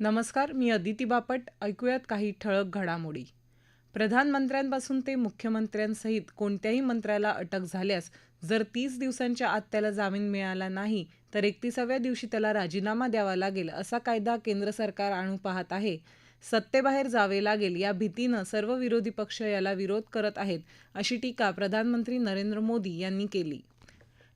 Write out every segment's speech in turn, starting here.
नमस्कार मी अदिती बापट. ऐकूयात काही ठळक घडामोडी. प्रधानमंत्र्यांपासून ते मुख्यमंत्र्यांसहित कोणत्याही मंत्र्याला अटक झाल्यास जर तीस दिवसांच्या आत त्याला जामीन मिळाला नाही तर एकतीसाव्या दिवशी त्याला राजीनामा द्यावा लागेल असा कायदा केंद्र सरकार आणू पाहत आहे. सत्तेबाहेर जावे लागेल या भीतीनं सर्व विरोधी पक्ष याला विरोध करत आहेत अशी टीका प्रधानमंत्री नरेंद्र मोदी यांनी केली.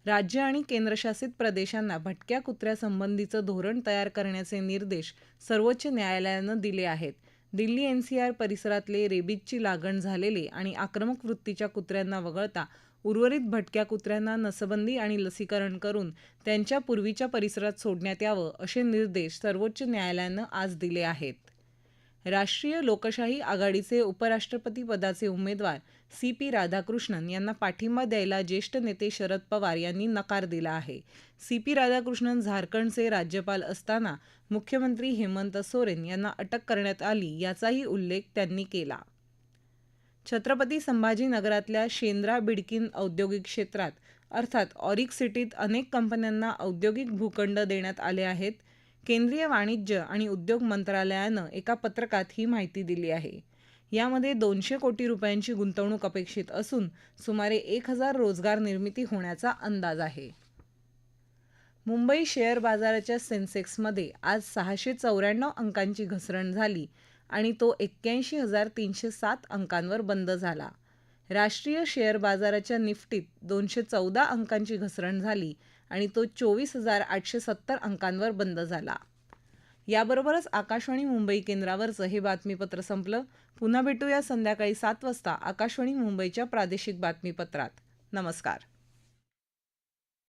राज्य आणि केंद्रशासित प्रदेशांना भटक्या कुत्र्यासंबंधीचं धोरण तयार करण्याचे निर्देश सर्वोच्च न्यायालयानं दिले आहेत. दिल्ली एनसीआर परिसरातले रेबीजची लागण झालेले आणि आक्रमक वृत्तीच्या कुत्र्यांना वगळता उर्वरित भटक्या कुत्र्यांना नसबंदी आणि लसीकरण करून त्यांच्या पूर्वीच्या परिसरात सोडण्यात यावं असे निर्देश सर्वोच्च न्यायालयानं आज दिले आहेत. राष्ट्रीय लोकशाही आघाडीचे उपराष्ट्रपती पदाचे उमेदवार सी पी राधाकृष्णन यांना पाठिंबा द्यायला ज्येष्ठ नेते शरद पवार यांनी नकार दिला आहे. सी पी राधाकृष्णन झारखंडचे राज्यपाल असताना मुख्यमंत्री हेमंत सोरेन यांना अटक करण्यात आली याचाही उल्लेख त्यांनी केला. छत्रपती संभाजीनगरातल्या शेंद्रा बिडकिन औद्योगिक क्षेत्रात अर्थात ऑरिक सिटीत अनेक कंपन्यांना औद्योगिक भूखंड देण्यात आले आहेत केंद्रीय वाणिज्य आणि उद्योग मंत्रालयानं एका पत्रकात ही माहिती दिली आहे. यामध्ये दोनशे कोटी रुपयांची गुंतवणूक अपेक्षित असून सुमारे एक हजार रोजगार निर्मिती होण्याचा अंदाज आहे. मुंबई शेअर बाजाराच्या सेन्सेक्समध्ये आज सहाशे चौऱ्याण्णव अंकांची घसरण झाली आणि तो एक्क्याऐंशी हजार तीनशे सात अंकांवर बंद झाला. राष्ट्रीय शेअर बाजाराच्या निफ्टीत दोनशे चौदा अंकांची घसरण झाली आणि तो चोवीस हजार आठशे सत्तर अंकांवर बंद झाला. याबरोबरच आकाशवाणी मुंबई केंद्रावरचं हे बातमीपत्र संपलं. पुन्हा भेटूया संध्याकाळी सात वाजता आकाशवाणी मुंबईच्या प्रादेशिक बातमीपत्रात. नमस्कार.